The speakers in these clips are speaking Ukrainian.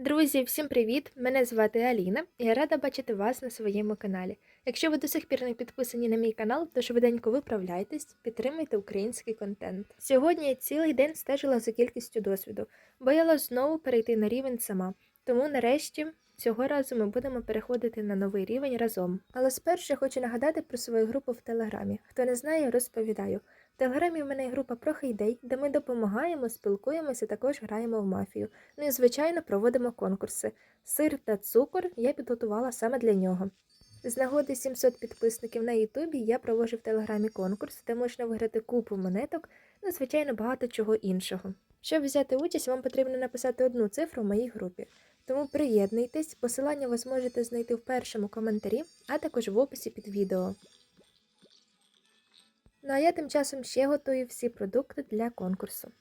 Друзі, всім привіт! Мене звати Аліна і я рада бачити вас на своєму каналі. Якщо ви до сих пір не підписані на мій канал, то швиденько виправляйтесь, підтримуйте український контент. Сьогодні я цілий день стежила за кількістю досвіду, боялась знову перейти на рівень сама. Тому нарешті цього разу ми будемо переходити на новий рівень разом. Але спершу я хочу нагадати про свою групу в Телеграмі. Хто не знає, розповідаю. Телеграмі в мене є група про де ми допомагаємо, спілкуємося, також граємо в мафію. Ну і звичайно проводимо конкурси. Сир та цукор я підготувала саме для нього. З нагоди 700 підписників на Ютубі я проводжу в Телеграмі конкурс, де можна виграти купу монеток, ну звичайно багато чого іншого. Щоб взяти участь, вам потрібно написати одну цифру в моїй групі. Тому приєднуйтесь, посилання ви зможете знайти в першому коментарі, а також в описі під відео. Ну а я тим часом ще готую всі продукти для конкурсу.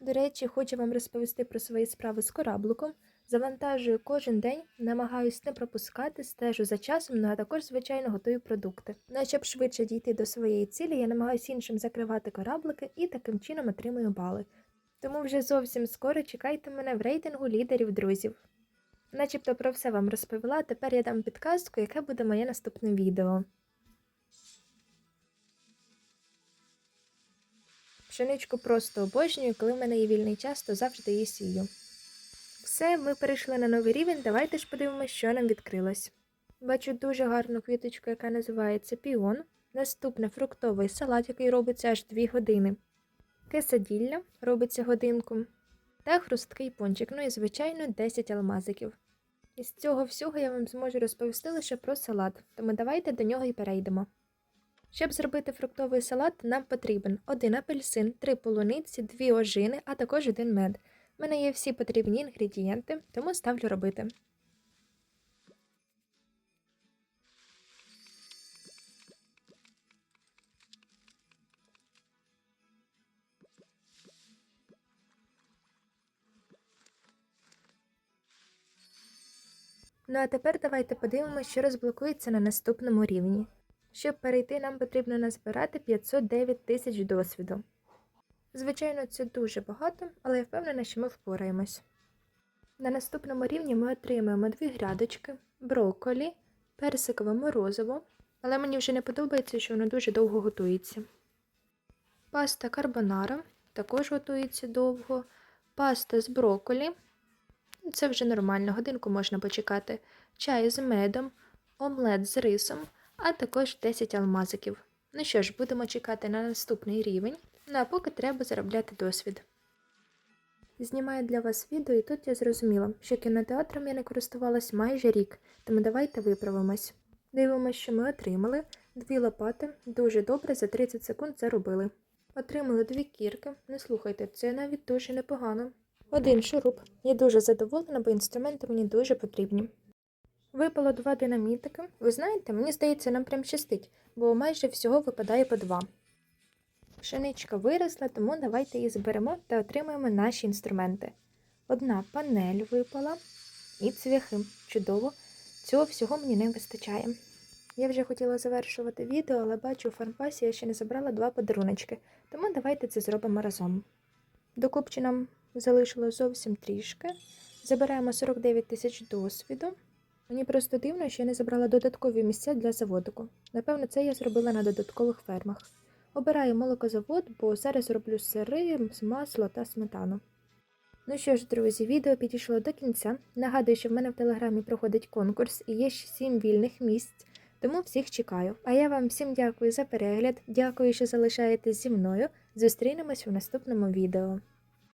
До речі, хочу вам розповісти про свої справи з корабликом. Завантажую кожен день, намагаюсь не пропускати, стежу за часом, ну а також, звичайно, готую продукти. Ну а щоб швидше дійти до своєї цілі, я намагаюся іншим закривати кораблики і таким чином отримую бали. Тому вже зовсім скоро чекайте мене в рейтингу лідерів друзів. Начебто про все вам розповіла, тепер я дам підказку, яке буде моє наступне відео. Пшеничку просто обожнюю, коли в мене є вільний час, то завжди її сію. Все, ми перейшли на новий рівень, давайте ж подивимося, що нам відкрилось. Бачу дуже гарну квіточку, яка називається піон. Наступне фруктовий салат, який робиться аж 2 години. Кесаділля робиться годинку. Та хрусткий пончик, ну і, звичайно, 10 алмазиків. Із цього всього я вам зможу розповісти лише про салат, тому давайте до нього і перейдемо. Щоб зробити фруктовий салат, нам потрібен один апельсин, три полуниці, дві ожини, а також один мед. У мене є всі потрібні інгредієнти, тому ставлю робити. Ну а тепер давайте подивимося, що розблокується на наступному рівні. Щоб перейти, нам потрібно назбирати 509 тисяч досвіду. Звичайно, це дуже багато, але я впевнена, що ми впораємось. На наступному рівні ми отримаємо дві грядочки, брокколі, персикове морозиво, але мені вже не подобається, що воно дуже довго готується. Паста карбонара також готується довго, паста з брокколі. Це вже нормально, годинку можна почекати, чай з медом, омлет з рисом, а також 10 алмазиків. Ну що ж, будемо чекати на наступний рівень. Ну а поки треба заробляти досвід. Знімаю для вас відео, і тут я зрозуміла, що кінотеатром я не користувалась майже рік, тому давайте виправимось. Дивимося, що ми отримали. Дві лопати, дуже добре, за 30 секунд це робили. Отримали дві кірки, не слухайте, це навіть дуже непогано. Один шуруп. Я дуже задоволена, бо інструменти мені дуже потрібні. Випало два динамітики. Ви знаєте, мені здається, нам прям щастить, бо майже всього випадає по два. Пшеничка виросла, тому давайте її зберемо та отримаємо наші інструменти. Одна панель випала і цвяхи. Чудово, цього всього мені не вистачає. Я вже хотіла завершувати відео, але бачу, у фармпасі я ще не забрала два подаруночки, тому давайте це зробимо разом. До купчі нам залишилось зовсім трішки. Забираємо 49 тисяч досвіду. Мені просто дивно, що я не забрала додаткові місця для заводику. Напевно, це я зробила на додаткових фермах. Обираю молокозавод, бо зараз роблю сири, масло та сметану. Ну що ж, друзі, відео підійшло до кінця. Нагадую, що в мене в телеграмі проходить конкурс і є ще 7 вільних місць, тому всіх чекаю. А я вам всім дякую за перегляд, дякую, що залишаєтесь зі мною. Зустрінемось у наступному відео.